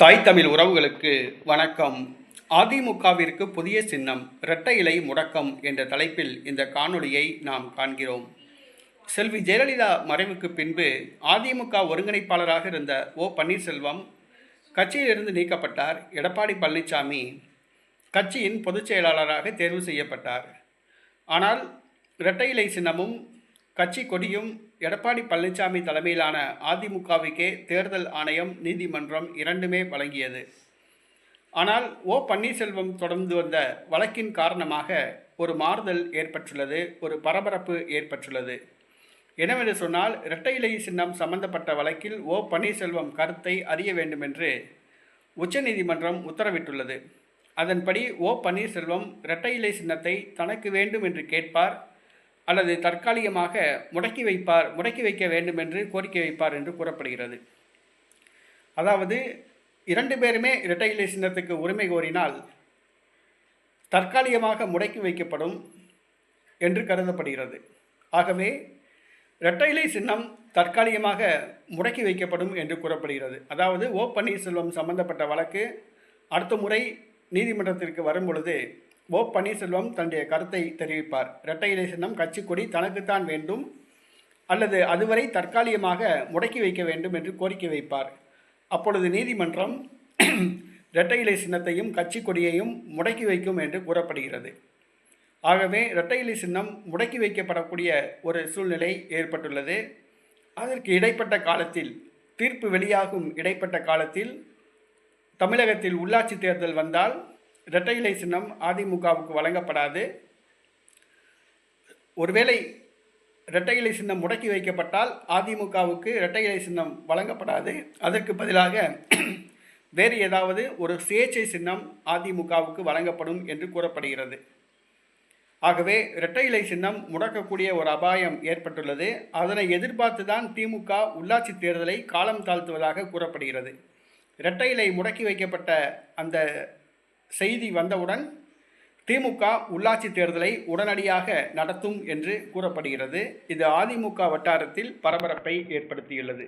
தாய் தமிழ் உறவுகளுக்கு வணக்கம். அதிமுகவிற்கு புதிய சின்னம் இரட்டை இலை முடக்கம் என்ற தலைப்பில் இந்த காணொளியை நாம் காண்கிறோம். செல்வி ஜெயலலிதா மறைவுக்கு பின்பு அதிமுக ஒருங்கிணைப்பாளராக இருந்த ஓ பன்னீர்செல்வம் கட்சியிலிருந்து நீக்கப்பட்டார். எடப்பாடி பழனிசாமி கட்சியின் பொதுச் செயலாளராக தேர்வு செய்யப்பட்டார். ஆனால் இரட்டை இலை சின்னமும் கட்சி கொடியும் எடப்பாடி பழனிசாமி தலைமையிலான அதிமுகவுக்கே தேர்தல் ஆணையம் நீதிமன்றம் இரண்டுமே வழங்கியது. ஆனால் ஓ பன்னீர்செல்வம் தொடர்ந்து வந்த வழக்கின் காரணமாக ஒரு மாறுதல் ஏற்பட்டுள்ளது ஒரு பரபரப்பு ஏற்பட்டுள்ளது. என்னவென்று சொன்னால் இரட்டை இலை சின்னம் சம்பந்தப்பட்ட வழக்கில் ஓ பன்னீர்செல்வம் கருத்தை அறிய வேண்டும் என்று உச்சநீதிமன்றம் உத்தரவிட்டுள்ளது. அதன்படி ஓ பன்னீர்செல்வம் இரட்டை இலை சின்னத்தை தனக்கு வேண்டும் என்று கேட்பார் அல்லது தற்காலிகமாக முடக்கி வைப்பார் முடக்கி வைக்க வேண்டும் என்று கோரிக்கை வைப்பார் என்று கூறப்படுகிறது. அதாவது இரண்டு பேருமே இரட்டை சின்னத்துக்கு உரிமை கோரினால் தற்காலிகமாக முடக்கி வைக்கப்படும் என்று கருதப்படுகிறது. ஆகவே இரட்டை சின்னம் தற்காலிகமாக முடக்கி வைக்கப்படும் என்று கூறப்படுகிறது. அதாவது ஓ பன்னீர்செல்வம் சம்பந்தப்பட்ட வழக்கு அடுத்த முறை நீதிமன்றத்திற்கு வரும் பொழுது ஓ பன்னீர்செல்வம் தன்னுடைய கருத்தை தெரிவிப்பார். இரட்டை இலை சின்னம் கட்சி கொடி தனக்குத்தான் வேண்டும் அல்லது அதுவரை தற்காலிகமாக முடக்கி வைக்க வேண்டும் என்று கோரிக்கை வைப்பார். அப்பொழுது நீதிமன்றம் இரட்டை இலை சின்னத்தையும் கட்சி கொடியையும் முடக்கி வைக்கும் என்று கூறப்படுகிறது. ஆகவே இரட்டை இலை சின்னம் முடக்கி வைக்கப்படக்கூடிய ஒரு சூழ்நிலை ஏற்பட்டுள்ளது. அதற்கு இடைப்பட்ட காலத்தில் தீர்ப்பு வெளியாகும் இடைப்பட்ட காலத்தில் தமிழகத்தில் உள்ளாட்சி தேர்தல் வந்தால் இரட்டை இலை சின்னம் அதிமுகவுக்கு வழங்கப்படாது. ஒருவேளை இரட்டை இலை சின்னம் முடக்கி வைக்கப்பட்டால் அதிமுகவுக்கு இரட்டை இலை சின்னம் வழங்கப்படாது. அதற்கு பதிலாக வேறு ஏதாவது ஒரு சுயேட்சை சின்னம் அதிமுகவுக்கு வழங்கப்படும் என்று கூறப்படுகிறது. ஆகவே இரட்டை இலை சின்னம் முடக்கக்கூடிய ஒரு அபாயம் ஏற்பட்டுள்ளது. அதனை எதிர்பார்த்து தான் திமுக உள்ளாட்சி தேர்தலை காலம் தாழ்த்துவதாக கூறப்படுகிறது. இரட்டை இலை முடக்கி வைக்கப்பட்ட அந்த செய்தி வந்தவுடன் திமுக உள்ளாட்சி தேர்தலை உடனடியாக நடத்தும் என்று கூறப்படுகிறது. இது அதிமுக வட்டாரத்தில் பரபரப்பை ஏற்படுத்தியுள்ளது.